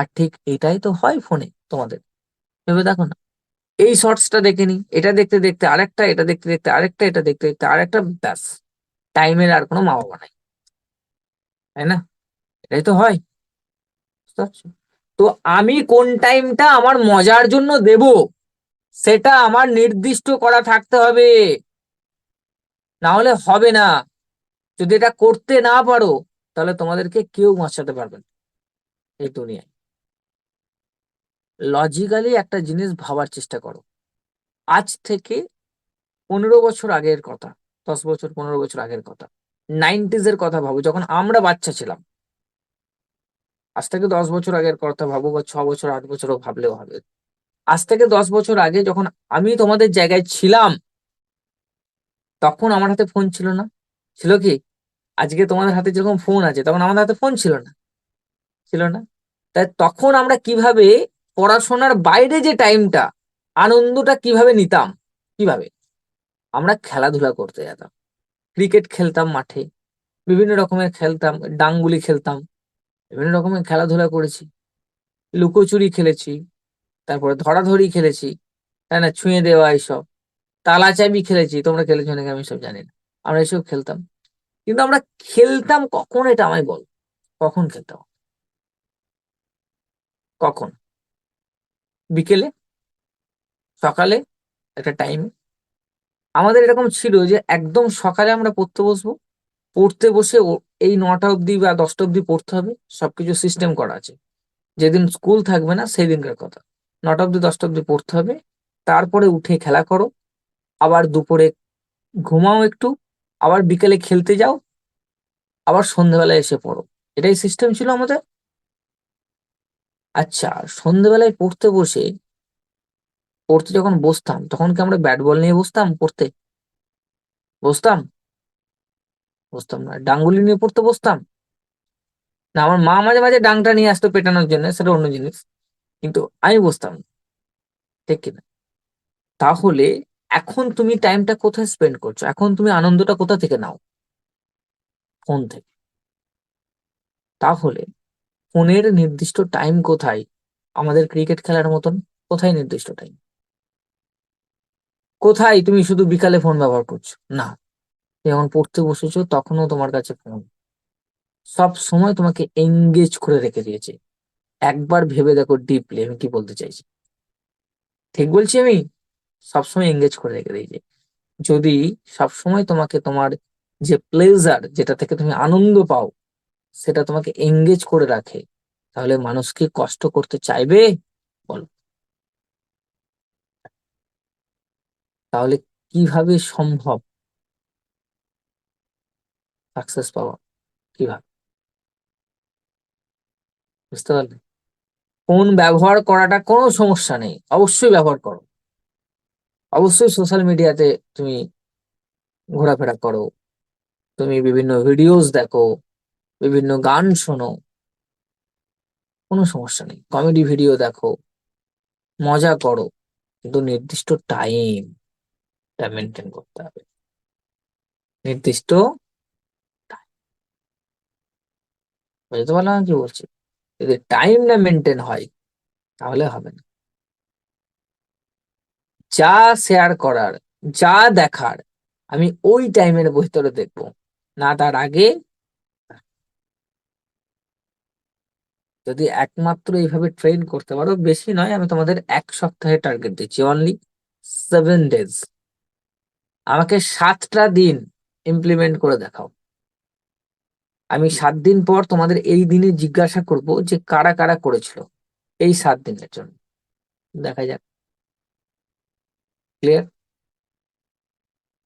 আর ঠিক এটাই তো হয় ফোনে তোমাদের। ভেবে দেখো না, এই শর্টসটা দেখে নি এটা দেখতে দেখতে আরেকটা, এটা দেখতে দেখতে আরেকটা, এটা দেখতে দেখতে আরেকটা, ব্যাস। টাইমের আর কোনো মা বাবা নাই। তাই না? এটাই তো হয়। বুঝতে পারছ? তো আমি কোন টাইমটা আমার মজার জন্য দেব, সেটা আমার নির্দিষ্ট করা থাকতে হবে। না হলে হবে না। যদি এটা করতে না পারো, তাহলে তোমাদেরকে কেউ বাঁচাতে পারবে না। এই দুনিয়ায়। লজিক্যালি একটা জিনিস ভাবার চেষ্টা করো। আজ থেকে পনেরো বছর আগের কথা, দশ বছর, পনেরো বছর আগের কথা নাইনটিজ এর কথা ভাবো, যখন আমরা বাচ্চা ছিলাম। আজ থেকে দশ বছর আগের কথা ভাবো বা ছ বছর, আট বছরও ভাবলেও হবে। আজ থেকে দশ বছর আগে যখন আমি তোমাদের জায়গায় ছিলাম, তখন আমার হাতে ফোন ছিল না। ছিল কি? আজকে তোমাদের হাতে যেরকম ফোন আছে, তখন আমাদের হাতে ফোন ছিল না। ছিল না? তাই তখন আমরা কীভাবে পড়াশোনার বাইরে যে টাইমটা, আনন্দটা কীভাবে নিতাম? কীভাবে? আমরা খেলাধুলা করতে যেতাম। ক্রিকেট খেলতাম মাঠে, বিভিন্ন রকমের খেলতাম, ডাঙ্গুলি খেলতাম, বিভিন্ন রকমের খেলাধুলা করেছি। লুকোচুরি খেলেছি, তারপরে ধরাধরি খেলেছি, তাই না? ছুঁয়ে দেওয়া এইসব। তালা চাবি খেলেছি, তোমরা খেলেছো নাকি আমি সব জানি না। আমরা এসব খেলতাম। কিন্তু আমরা খেলতাম কখন এটা আমায় বল? কখন খেলতাম? কখন? বিকেলে, সকালে একটা টাইম আমাদের এরকম ছিল যে একদম সকালে আমরা পড়তে বসবো, পড়তে বসে এই নটা অবধি বা দশটা অবধি পড়তে হবে, সবকিছু সিস্টেম করা আছে। যেদিন স্কুল থাকবে না সেই দিনকার কথা। নটা অবধি, দশটা অবধি পড়তে হবে, তারপরে উঠে খেলা করো। আবার দুপুরে ঘুমাও একটু, আবার বিকেলে খেলতে যাও, আবার সন্ধ্যেবেলায় এসে পড়ো। এটাই সিস্টেম ছিল আমাদের। আচ্ছা সন্ধ্যেবেলায় পড়তে বসে, পড়তে যখন বসতাম, তখন কি আমরা ব্যাট বল নিয়ে বসতাম পড়তে? বসতাম? বসতাম না, ডাঙ্গুলি নিয়ে পড়তে বসতাম? না, আমার মা মাঝে মাঝে ডাংটা নিয়ে আসতো পেটানোর জন্য, সেটা অন্য জিনিস, কিন্তু আমি বসতাম ঠিক কিনা তাহলে এখন তুমি টাইমটা কোথায় স্পেন্ড করছ? এখন তুমি আনন্দটা কোথা থেকে নাও? ফোন থেকে। তাহলে ফোনের নির্দিষ্ট টাইম কোথায়? আমাদের ক্রিকেট খেলার মতন কোথায় নির্দিষ্ট টাইম কোথায় তুমি শুধু বিকালে ফোন ব্যবহার করছ? না। যখন পড়তে বসেছো, তখনও তোমার কাছে ফোন সব সময় তোমাকে এঙ্গেজ করে রেখে দিয়েছে। একবার ভেবে দেখো ডিপলি আমি কি বলতে চাইছি? ঠিক বলছি আমি? সবসময় এঙ্গেজ করে রেখে দিয়েছে। যদি সবসময় তোমাকে তোমার যে প্লেজার যেটা থেকে তুমি আনন্দ পাও সেটা তোমাকে এঙ্গেজ করে রাখে। তাহলে মানুষ কি কষ্ট করতে চাইবে? বলো। তাহলে কীভাবে সম্ভব? সাকসেস পাওয়া, কীভাবে? বুঝতে পারলে? ফোন ব্যবহার করাটা কোনো সমস্যা নেই। অবশ্যই ব্যবহার করো। অবশ্যই সোশ্যাল মিডিয়াতে তুমি ঘোরাফেরা করো। তুমি বিভিন্ন ভিডিওস দেখো। বিভিন্ন গান শোনো। কোনো সমস্যা নেই। কমেডি ভিডিও দেখো। মজা করো। কিন্তু নির্দিষ্ট টাইম টা মেনটেন করতে হবে। নির্দিষ্ট বুঝতে পারলাম কি বলছি? যদি টাইম না মেনটেন হয়, তাহলে হবে না। যা শেয়ার করার, যা দেখার, আমি ওই টাইমের ভিতরে দেখব। না তার আগে যদি একমাত্র এইভাবে ট্রেন করতে পারো, বেশি নয়, আমি তোমাদের এক সপ্তাহে টার্গেট দিচ্ছি। অনলি সেভেন ডেজ আমাকে সাতটা দিন ইমপ্লিমেন্ট করে দেখাও। আমি সাত দিন পর তোমাদের এই দিনে জিজ্ঞাসা করব যে কারা কারা করেছিল এই সাত দিনের জন্য। দেখা যাক। ক্লিয়ার